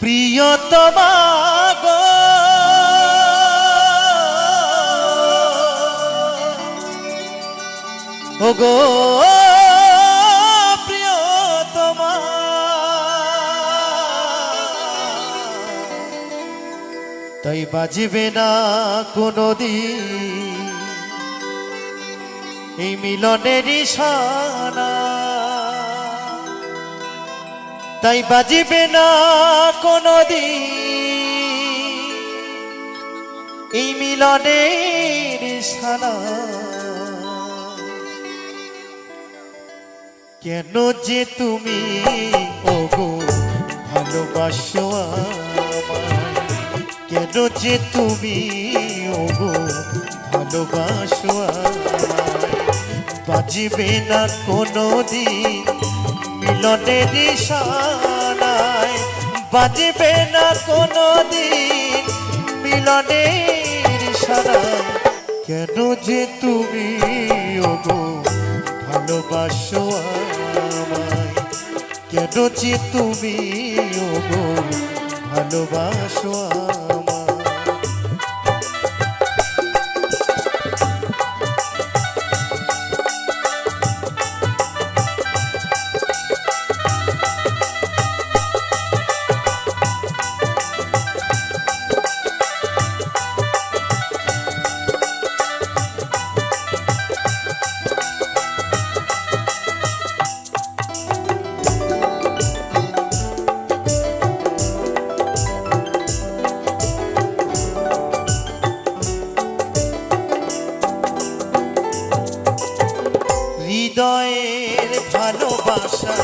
প্রিয়তমা গো। প্রিয়তমা। তাই বাজবে না কোনো দিন এই মিলনেরই সানা তাই বাজিবে না কোনো এই মিলনের সানা কেন যে তুমি ওগো ভালোবাসো কেন যে তুমি ওগো ভালোবাসো বাজিবে না কোনো দিন মিলনের সানায় বাজবে না কোনো দিন মিলনের সানায় কেন যে তুমি ওগো ভালোবাসো আমায়? কেন যে তুমি ওগো ভালোবাসো আমায় ভালোবাসা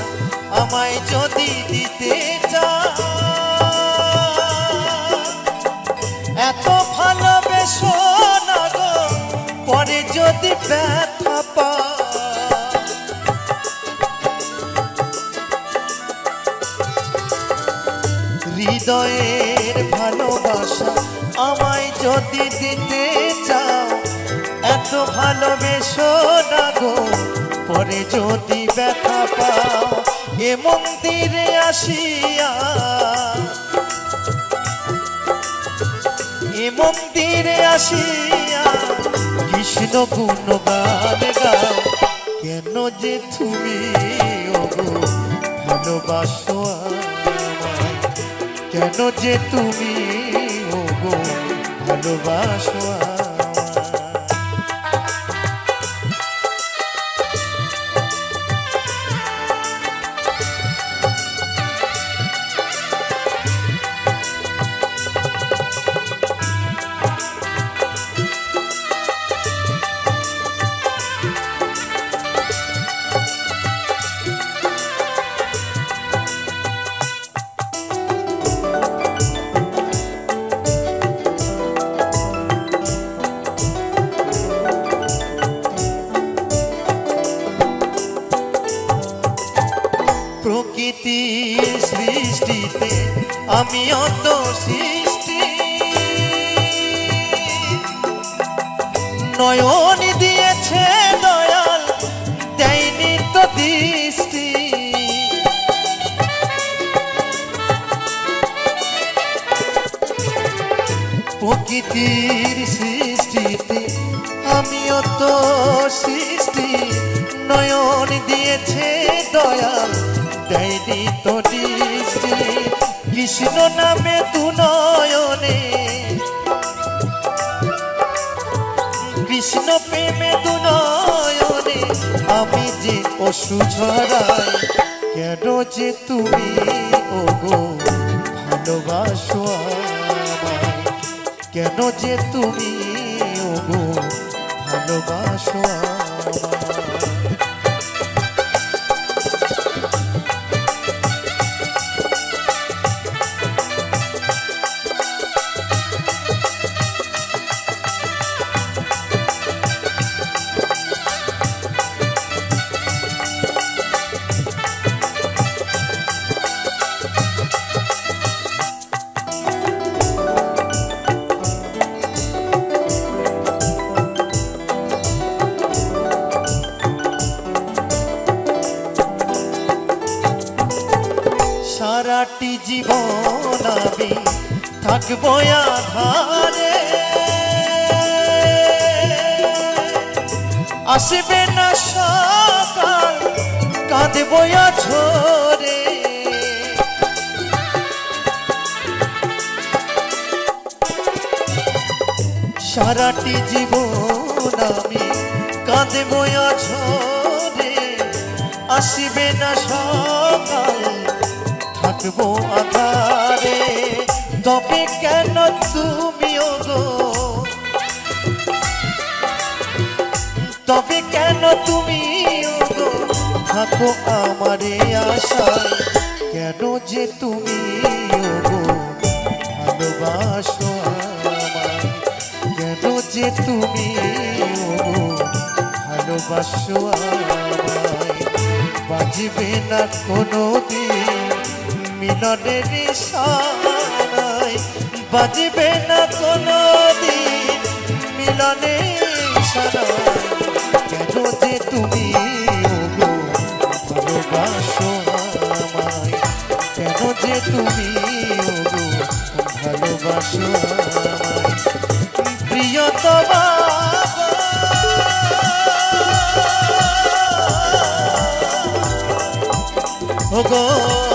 আমায় যদি দিতে চাও এত ভালোবেসো না গো, পরে যদি ব্যথা পা হৃদয়ের ভালোবাসা আমায় যদি দিতে চাও, এত ভালোবেসো না গো পরে যদি ব্যথা পাও, এ মন্দিরে আসিয়া, এ মন্দিরে আসিয়া কৃষ্ণ গুণ গান গাও। কেন যে তুমি ভালোবাসো কেন যে তুমি ভালোবাসো আমি অত সৃষ্টি। নয়ন দিয়েছে দয়াল, দেয়নি তো দৃষ্টি। প্রকৃতির সৃষ্টিতে আমিও তো সৃষ্টি। নয়ন দিয়েছে দয়াল, দেয়নি তো দৃষ্টি। কৃষ্ণ নামে তু নয়নে। কৃষ্ণ প্রেমে তু নয়নে, আমি যে পশু ছড়াই, কেন যে তুমি ওগো ভালোবাসো কেন যে তুমি ওগো ভালোবাসো আমায় আমি থাকব আধারে। আসবে না সকাল, কাঁদবো ঝরে সারাটি জীবন আমি কাঁদবো ঝরে আসবে না সকাল থাকব আধারে? তবে কেন তুমিও গো তবে কেন তুমি গো থাকো আমারে আশায়। কেন যে তুমি গো ভালোবাসো আমায়। কেন যে তুমি গো ভালোবাসো আমায়। বাজবে না কোনো দিন মিলনের সানায় বাজবে না কোনো দিন মিলনের সানায় কেন যে তুমি ভালোবাসো আমায়। কেন যে তুমি ভালোবাসো ওগো।